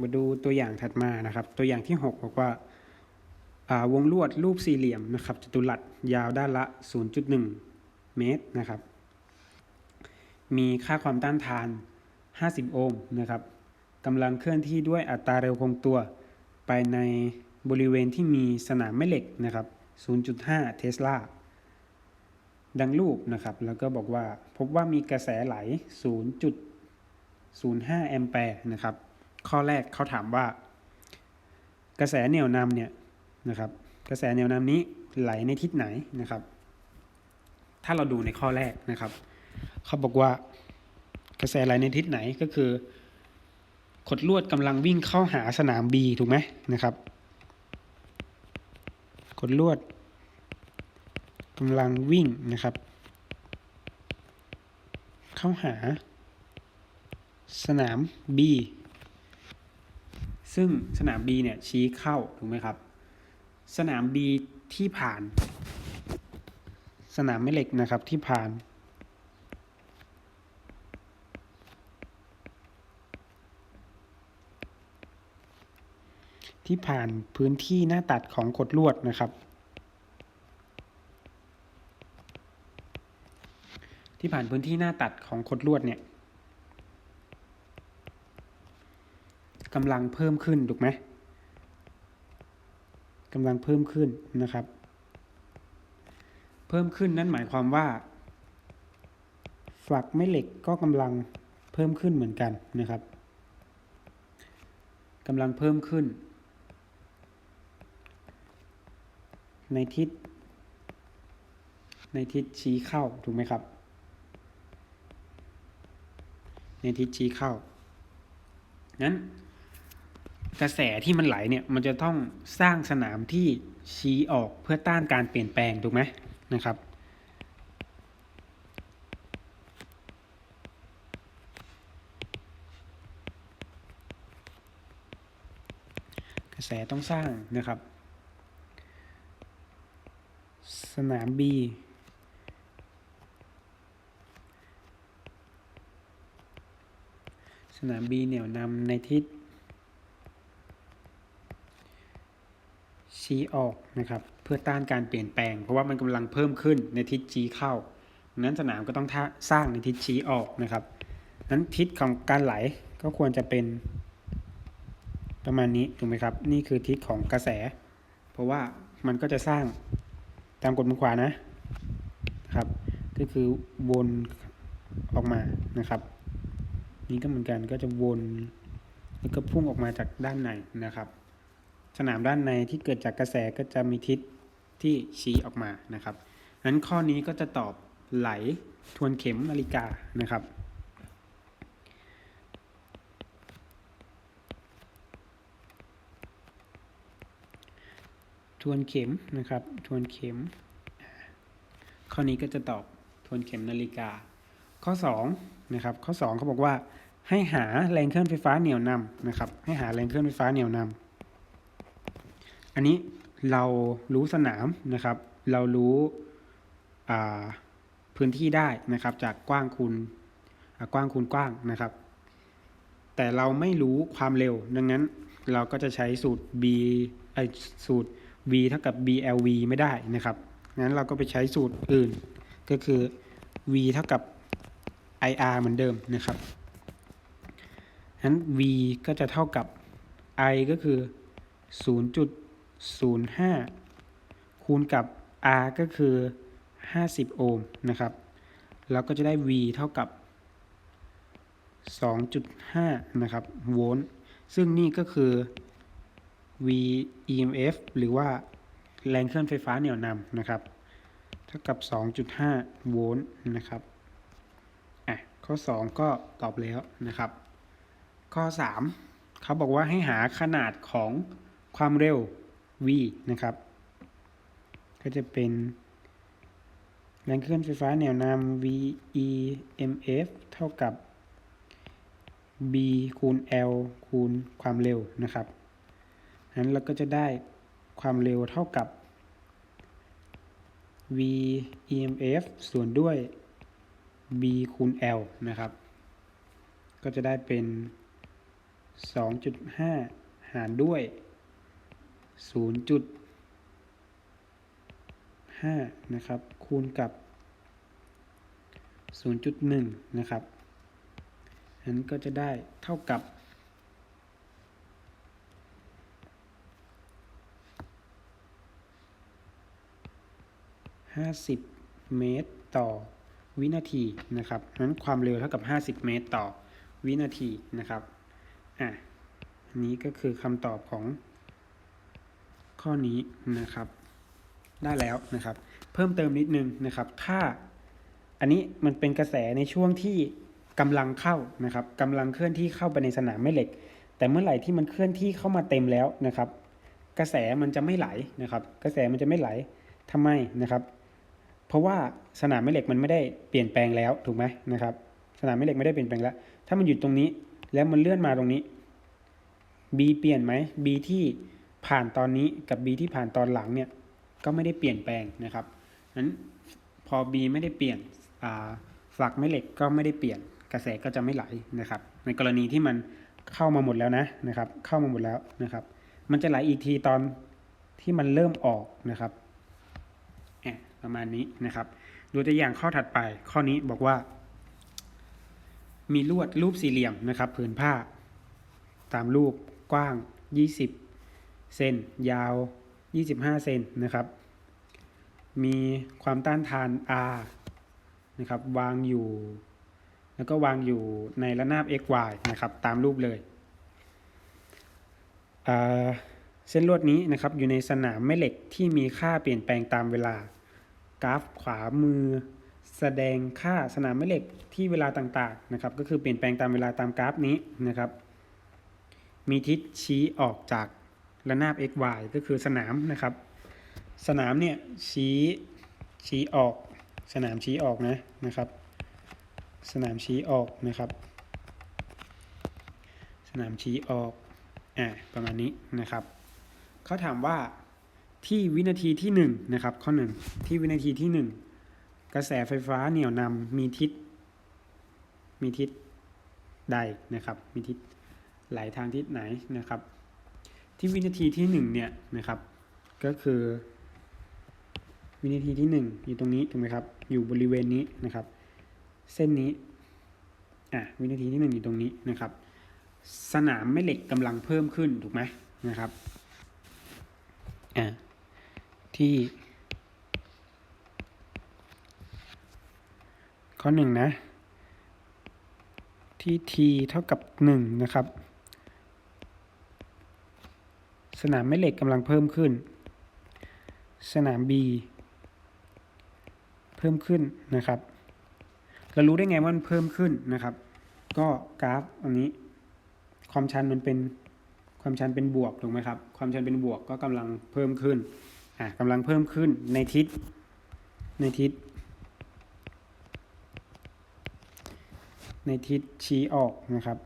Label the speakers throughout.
Speaker 1: มาดูตัวอย่างถัดมานะครับ ตัวอย่างที่ 6 บอกว่าอ่าวงลวดรูปสี่เหลี่ยมนะครับจัตุรัสยาวด้านละ 0.1 เมตรนะครับ มีค่าความต้านทาน 50 โอห์มนะครับกำลังเคลื่อนที่ด้วยอัตราเร็วคงตัว ไปในบริเวณที่มีสนามแม่เหล็กนะครับ 0.5 เทสลา ดังรูปนะครับ แล้วก็บอกว่าพบว่ามีกระแสไหล 0.05 แอมแปร์นะครับ ข้อแรกเขาถามว่า กระแสเหนี่ยวนำเนี่ยนะครับ กระแสเหนี่ยวนำนี้ไหลในทิศไหนนะครับ ถ้าเราดูในข้อแรกนะครับ เขาบอกว่ากระแสไหลในทิศไหนก็คือขดลวดกำลังวิ่งเข้าหาสนาม B ถูกไหมนะครับขดลวดกำลังวิ่งนะครับ เข้าหาสนาม B ซึ่งสนาม B เนี่ยชี้เข้าถูกไหมครับ สนาม B ที่ผ่าน สนามแม่เหล็กนะครับที่ผ่าน ที่ผ่านพื้นที่หน้าตัดของขดลวดนะครับ ที่ผ่านพื้นที่หน้าตัดของขดลวดเนี่ย กำลังเพิ่มขึ้นถูกไหมกำลังเพิ่มขึ้นนะครับ เพิ่มขึ้นนั่นหมายความว่า ฝักแม่เหล็กก็กำลังเพิ่มขึ้นเหมือนกันนะครับกำลังเพิ่มขึ้น ในทิศ ในทิศชี้เข้าถูกไหมครับ ในทิศชี้เข้านั้น กระแสที่มันไหลเนี่ยมันจะต้องสร้างสนามที่ชี้ออกเพื่อต้านการเปลี่ยนแปลงถูกไหมนะครับ กระแสต้องสร้างนะครับ สนาม B สนาม B เหนี่ยวนำในทิศ ชี้ออกนะครับ เพื่อต้านการเปลี่ยนแปลง เพราะว่ามันกำลังเพิ่มขึ้นในทิศชี้เข้านั้นสนามก็ต้องสร้างในทิศชี้ออกนะครับนั้นทิศของการไหลก็ควรจะเป็น ประมาณนี้ถูกไหมครับ นี่คือทิศของกระแส เพราะว่ามันก็จะสร้างตามกฎมุขวานะครับ ก็คือวนออกมานะครับ นี่ก็เหมือนกันก็จะวนแล้วก็พุ่งออกมาจากด้านในนะครับ สนามด้านในที่เกิดจากกระแสก็จะมีทิศที่ชี้ออกมานะครับนั้นข้อนี้ก็จะตอบไหลทวนเข็มนาฬิกานะครับ ทวนเข็มนะครับ ทวนเข็ม ข้อนี้ก็จะตอบทวนเข็มนาฬิกา ข้อ2นะครับ ข้อ2เขาบอกว่าให้หาแรงเคลื่อนไฟฟ้าเหนี่ยวนำนะครับ ให้หาแรงเคลื่อนไฟฟ้าเหนี่ยวนำ อันนี้เรารู้สนามนะครับ เรารู้พื้นที่ได้นะครับ จากกว้างคูณกว้างคูณกว้างนะครับ แต่เราไม่รู้ความเร็ว ดังนั้นเราก็จะใช้สูตร b ไอสูตร v เท่ากับ blv ไม่ได้นะครับงั้นเราก็ไปใช้สูตรอื่น ก็คือ v เท่ากับ ir เหมือนเดิมนะครับงั้น v ก็จะเท่ากับ i ก็คือ 05 คูณกับ r ก็คือ 50 โอห์มนะครับแล้วก็จะได้ v เท่ากับ 2.5 นะครับ โวลต์ ซึ่งนี่ก็คือ V EMF หรือว่าแรงเคลื่อนไฟฟ้าเหนี่ยวนำนะครับ เท่ากับ 2.5 โวลต์นะครับ อะ ข้อ 2 ก็ตอบแล้วนะครับ ข้อ 3 เขาบอกว่าให้หาขนาดของความเร็ว v นะครับ ก็จะเป็นแรงเคลื่อนไฟฟ้าเหนี่ยวนำ V EMF เท่ากับ B คูณ L คูณความเร็วนะครับนั้นเราก็จะได้ความเร็วเท่ากับ v emf ส่วนด้วย b คูณ l นะครับ ก็จะได้เป็น 2.5 หารด้วย 0.5 นะครับ คูณกับ 0.1 นะครับอันก็จะได้เท่ากับ 50 เมตรต่อวินาทีนะครับนั้นความเร็วเท่ากับ 50 เมตรต่อวินาทีนะครับ อะอันนี้ก็คือคำตอบของ ข้อนี้นะครับ ได้แล้วนะครับ เพิ่มเติมนิดนึงนะครับ ถ้าอันนี้มันเป็นกระแสในช่วงที่กำลังเข้านะครับกำลังเคลื่อนที่เข้าไปในสนามแม่เหล็ก แต่เมื่อไหร่ที่มันเคลื่อนที่เข้ามาเต็มแล้วนะครับ กระแสมันจะไม่ไหลนะครับ กระแสมันจะไม่ไหลทำไมนะครับ เพราะว่าสนามแม่เหล็กมันไม่ได้เปลี่ยนแปลงแล้วถูกไหมนะครับ สนามแม่เหล็กไม่ได้เปลี่ยนแปลงแล้ว ถ้ามันอยู่ตรงนี้แล้วมันเลื่อนมาตรงนี้ B เปลี่ยนไหม B ที่ ผ่านตอนนี้กับ B ที่ผ่านตอนหลังเนี่ยก็ไม่ได้เปลี่ยนแปลงนะครับนั้นพอ B ไม่ได้เปลี่ยนฝักแม่เหล็กก็ไม่ได้เปลี่ยนกระแสก็จะไม่ไหลนะครับ ในกรณีที่มันเข้ามาหมดแล้วนะนะครับ เข้ามาหมดแล้วนะครับ มันจะไหลอีกทีตอนที่มันเริ่มออกนะครับแอบประมาณนี้นะครับ ดูตัวอย่างข้อถัดไป ข้อนี้บอกว่า มีลวดรูปสี่เหลี่ยมนะครับ ผืนผ้า ตามรูปกว้าง 20 เซนยาว 25 เซนนะครับ มีความต้านทาน R นะครับ วางอยู่ แล้วก็วางอยู่ในระนาบ xy นะครับ ตามรูปเลยเส้นลวดนี้นะครับอยู่ในสนามแม่เหล็กที่มีค่าเปลี่ยนแปลงตามเวลา กราฟขวามือ แสดงค่าสนามแม่เหล็กที่เวลาต่างๆนะครับก็คือเปลี่ยนแปลงตามเวลาตามกราฟนี้นะครับ มีทิศชี้ออกจาก ระนาบ xy ก็คือสนามนะครับ สนามเนี่ยชี้ชี้ออก สนามชี้ออกนะนะครับ สนามชี้ออกนะครับ สนามชี้ออกอ่าประมาณนี้นะครับเขาถามว่าที่วินาทีที่1นนะครับข้อ1ที่วินาทีที่ 1 กระแสไฟฟ้าเหนี่ยวนำมีทิศ มีทิศใดนะครับ มีทิศไหลทางทิศไหนนะครับ ที่วินาทีที่1เนี่ยนะครับ ก็คือ วินาทีที่ 1 อยู่ตรงนี้ถูกไหมครับ อยู่บริเวณนี้นะครับ เส้นนี้อะวินาทีที่ 1 อยู่ตรงนี้นะครับ สนามแม่เหล็กกำลังเพิ่มขึ้นถูกไหมนะครับอะที่ข้อหนึ่งนะที่ t เท่ากับ1นะครับ สนามแม่เหล็กกำลังเพิ่มขึ้น สนาม B เพิ่มขึ้นนะครับ เรารู้ได้ไงว่ามันเพิ่มขึ้นนะครับ ก็กราฟอันนี้ ความชันมันเป็นความชันเป็นบวกถูกไหมครับ ความชันเป็นบวกก็กำลังเพิ่มขึ้น อะกำลังเพิ่มขึ้นในทิศ ในทิศ ในทิศชี้ออกนะครับ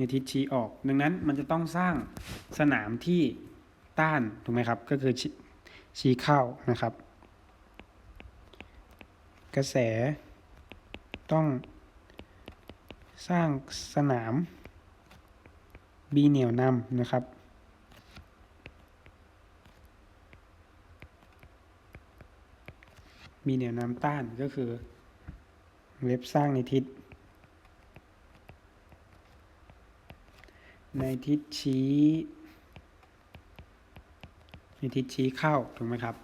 Speaker 1: ในทิศชี้ออก ดังนั้นมันจะต้องสร้างสนามที่ต้านถูกไหมครับ ก็คือชชี้เข้านะครับ กระแส ต้องสร้างสนาม B เหนี่ยวนำนะครับมีเหนี่ยวนำต้านก็คือ เว็บสร้างในทิศ ในทิศชี้ในทิศชี้เข้าถูกไหมครับ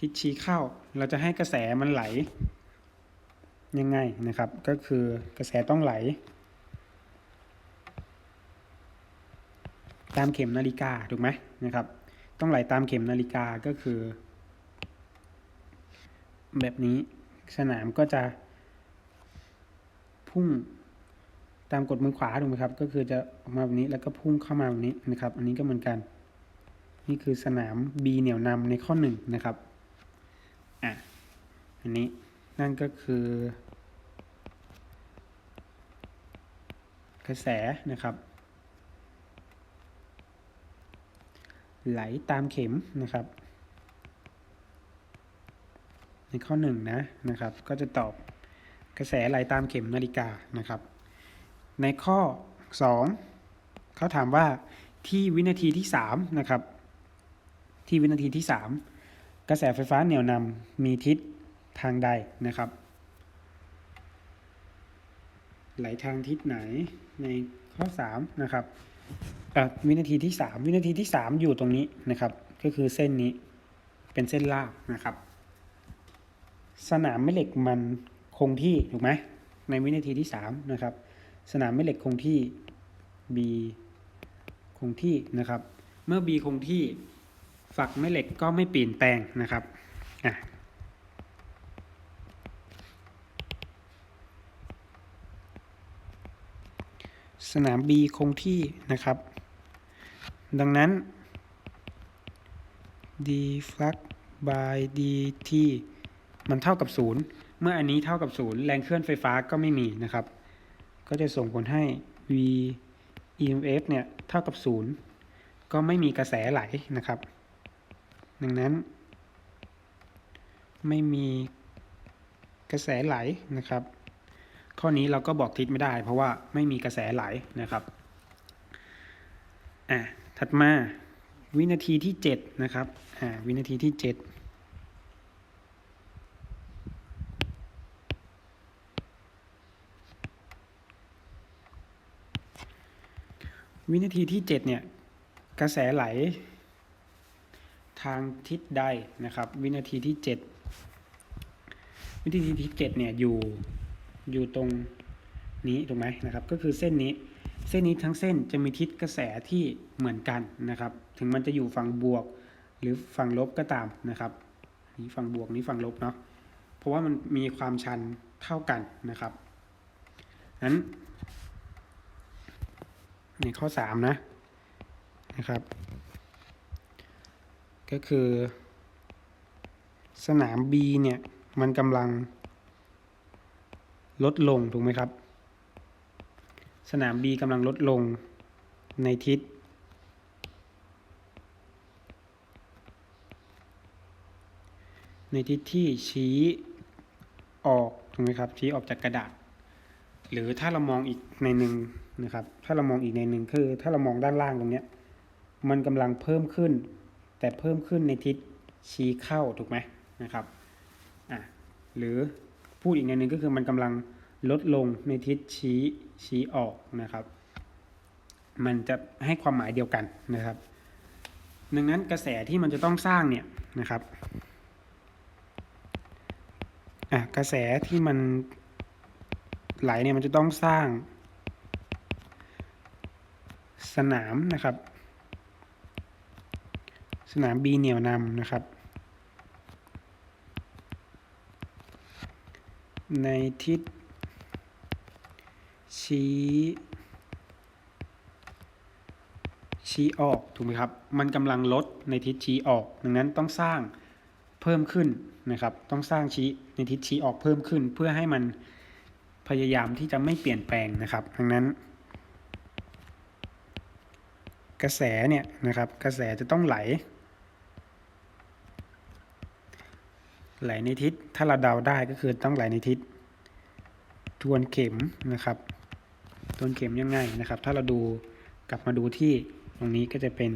Speaker 1: ทิศชี้เข้าเราจะให้กระแสมันไหล ยังไงนะครับ ก็คือกระแสต้องไหล ตามเข็มนาฬิกาถูกไหมนะครับ ต้องไหลตามเข็มนาฬิกาก็คือ แบบนี้สนามก็จะพุ่ง ตามกฎมือขวาถูกไหมครับ ก็คือจะออกมาแบบนี้แล้วก็พุ่งเข้ามาแบบนี้นะครับ อันนี้ก็เหมือนกัน นี่คือสนาม B เหนี่ยวนำในข้อหนึ่งนะครับอะอันนี้นั่นก็คือ กระแสนะครับ ไหลตามเข็มนะครับ ในข้อ1นนะนะครับ ก็จะตอบกระแสไหลตามเข็มนาฬิกานะครับ ในข้อ 2 เขาถามว่าที่วินาทีที่3นะครับ ที่วินาทีที่ 3 กระแสไฟฟ้าเหนี่ยวนำมีทิศทางใดนะครับ ไหลทางทิศไหนในข้อ3นะครับวินาทีที่ 3 วินาทีที่ 3 อยู่ตรงนี้นะครับ ก็คือเส้นนี้เป็นเส้นลากนะครับ สนามแม่เหล็กมันคงที่ถูกไหมในวินาทีที่3นะครับ สนามแม่เหล็กคงที่ B คงที่นะครับ เมื่อ B คงที่ ฝักแม่เหล็กก็ไม่เปลี่ยนแปลงนะครับอะสนาม B คงที่นะครับ ดังนั้น d flux by dt มันเท่ากับ 0 เมื่ออันนี้เท่ากับ 0 แรงเคลื่อนไฟฟ้าก็ไม่มีนะครับ ก็จะส่งผลให้ v emf เนี่ยเท่ากับ 0 ก็ไม่มีกระแสไหลนะครับ ดังนั้น ไม่มีกระแสไหลนะครับ ข้อนี้เราก็บอกทิศไม่ได้ เพราะว่าไม่มีกระแสไหลนะครับอะถัดมาวินาทีที่ 7 นะครับอ่าวินาทีที่ 7 วินาทีที่ 7 เนี่ย กระแสไหล ทางทิศใดนะครับ วินาทีที่ 7 วินาทีที่ 7 เนี่ยอยู่อยู่ตรงนี้ถูกไหมนะครับ ก็คือเส้นนี้เส้นนี้ทั้งเส้นจะมีทิศกระแสที่เหมือนกันนะครับ ถึงมันจะอยู่ฝั่งบวก หรือฝั่งลบก็ตามนะครับนี้ฝั่งบวกนี้ฝั่งลบเนาะเพราะว่ามันมีความชันเท่ากันนะครับนั้น นข้อ3นะนะครับ ก็คือ สนาม B เนี่ย มันกำลัง ลดลง ถูกไหมครับ สนาม B กำลังลดลงในทิศ ในทิศที่ชี้ออก ถูกไหมครับ ชี้ออกจากกระดาษ หรือถ้าเรามองอีกในหนึ่ง นะครับ ถ้าเรามองอีกในหนึ่งคือ ถ้าเรามองด้านล่างตรงเนี้ย มันกำลังเพิ่มขึ้น แต่เพิ่มขึ้นในทิศชี้เข้าถูกไหมนะครับอะหรือพูดอีกในหนึ่งก็คือมันกำลังลดลงในทิศชี้ชี้ออกนะครับ มันจะให้ความหมายเดียวกันนะครับดังนั้นกระแสที่มันจะต้องสร้างเนี่ยนะครับอะกระแสที่มันไหลเนี่ยมันจะต้องสร้าง สนามนะครับ สนาม B เหนี่ยวนำนะครับ ในทิศชี้ชี้ออกถูกไหมครับ มันกำลังลดในทิศชี้ออก ดังนั้นต้องสร้างเพิ่มขึ้นนะครับ ต้องสร้างชี้ในทิศชี้ออกเพิ่มขึ้น เพื่อให้มันพยายามที่จะไม่เปลี่ยนแปลงนะครับ ดังนั้น กระแสเนี่ยนะครับกระแสจะต้องไหล ไหลในทิศถ้าเราเดาได้ก็คือต้องไหลในทิศทวนเข็มนะครับทวนเข็มยังไงนะครับ ถ้าเราดูกลับมาดูที่ตรงนี้ก็จะเป็น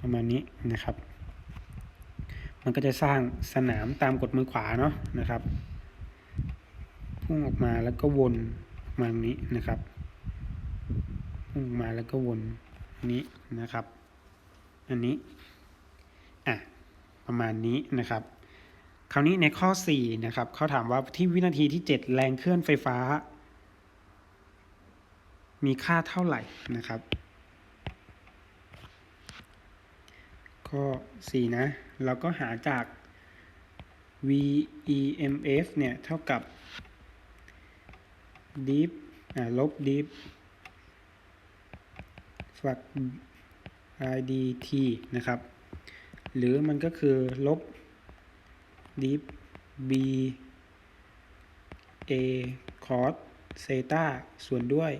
Speaker 1: ประมาณนี้นะครับ มันก็จะสร้างสนามตามกฎมือขวาเนาะนะครับพุ่งออกมาแล้วก็วนมาตรงนี้นะครับพุ่งมาแล้วก็วน นี้นะครับ อันนี้อะประมาณนี้นะครับ คราวนี้ในข้อ4นะครับเขาถามว่าที่วินาทีที่ 7 แรงเคลื่อนไฟฟ้า มีค่าเท่าไหร่นะครับ ข้อ 4 นะ เราก็หาจาก VEMF เนี่ย เท่ากับ deep ลบ deep ฝัก IDT นะครับ หรือมันก็คือลบ deep b a cos เซตาส่วนด้วย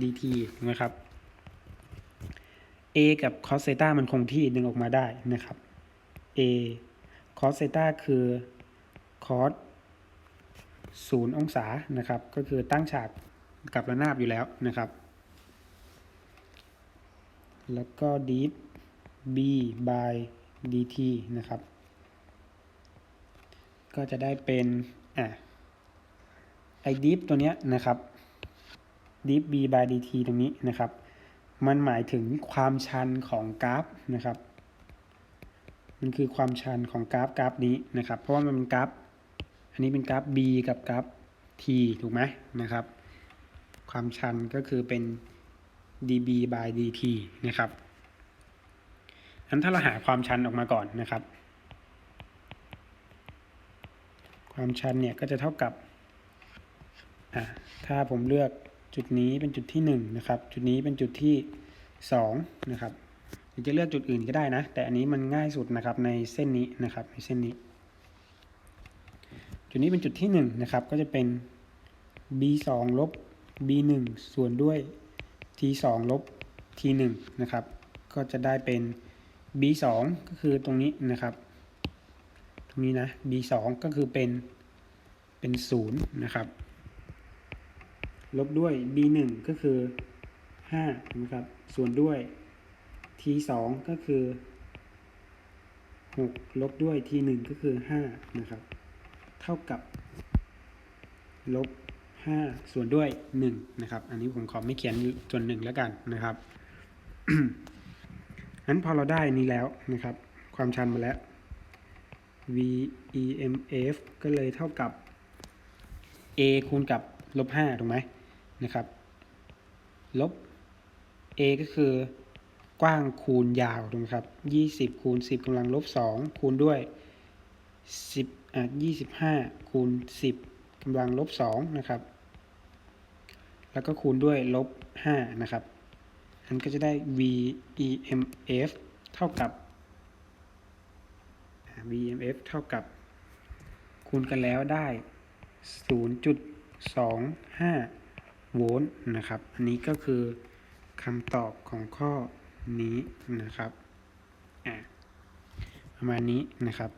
Speaker 1: dt นะครับ a กับ cos เซตามันคงที่ดึงออกมาได้นะครับ a cos เซตาคือ cos 0 องศานะครับ ก็คือตั้งฉากกับระนาบอยู่แล้วนะครับ แล้วก็ deep b by dt นะครับ ก็จะได้เป็น อะ ไอ้ deep ตัวเนี้ยนะครับ deep b by dt ตรงนี้นะครับ มันหมายถึงความชันของกราฟนะครับ มันคือความชันของกราฟกราฟนี้นะครับ เพราะว่ามันเป็นกราฟ อันนี้เป็นกราฟ b กับกราฟ t ถูกไหมนะครับ ความชันก็คือเป็น db by dt นะครับอันถ้าเราหาความชันออกมาก่อนนะครับ ความชันเนี่ยก็จะเท่ากับอะถ้าผมเลือกจุดนี้เป็นจุดที่1นะครับ จุดนี้เป็นจุดที่2นะครับหรือจะเลือกจุดอื่นก็ได้นะ แต่อันนี้มันง่ายสุดนะครับในเส้นนี้นะครับในเส้นนี้ จุดนี้เป็นจุดที่1นะครับก็จะเป็น b 2ลบ b 1ส่วนด้วย t 2ลบ t 1นะครับ ก็จะได้เป็น b 2ก็คือตรงนี้นะครับ ตรงนี้นะ b 2ก็คือเป็น เป็น0นะครับ ลบด้วย b 1ก็คือ5นะครับ ส่วนด้วย t 2ก็คือ 6 ลบด้วย t 1ก็คือ5นะครับ เท่ากับ ลบ 5 ส่วนด้วย 1 นะครับ อันนี้ผมขอไม่เขียนส่วน1แล้วกันนะครับงั้นพอเราได้นี้แล้วนะครับ ความชันมาแล้ว v e m f ก็เลยเท่ากับ a คูณกับลบ5ถูกไหมนะครับ ลบ a ก็คือกว้างคูณยาวถูกไหมครับ 20 คูณ 10กำลังลบ 2 คูณด้วย 10อะ25 คูณ 10 กำลังลบ2นะครับ แล้วก็คูณด้วยลบ5นะครับ อันก็จะได้ v e m f เท่ากับ v e m f เท่ากับ คูณกันแล้วได้ 0.25 โวลต์นะครับ อันนี้ก็คือคำตอบของข้อนี้นะครับ ประมาณนี้นะครับ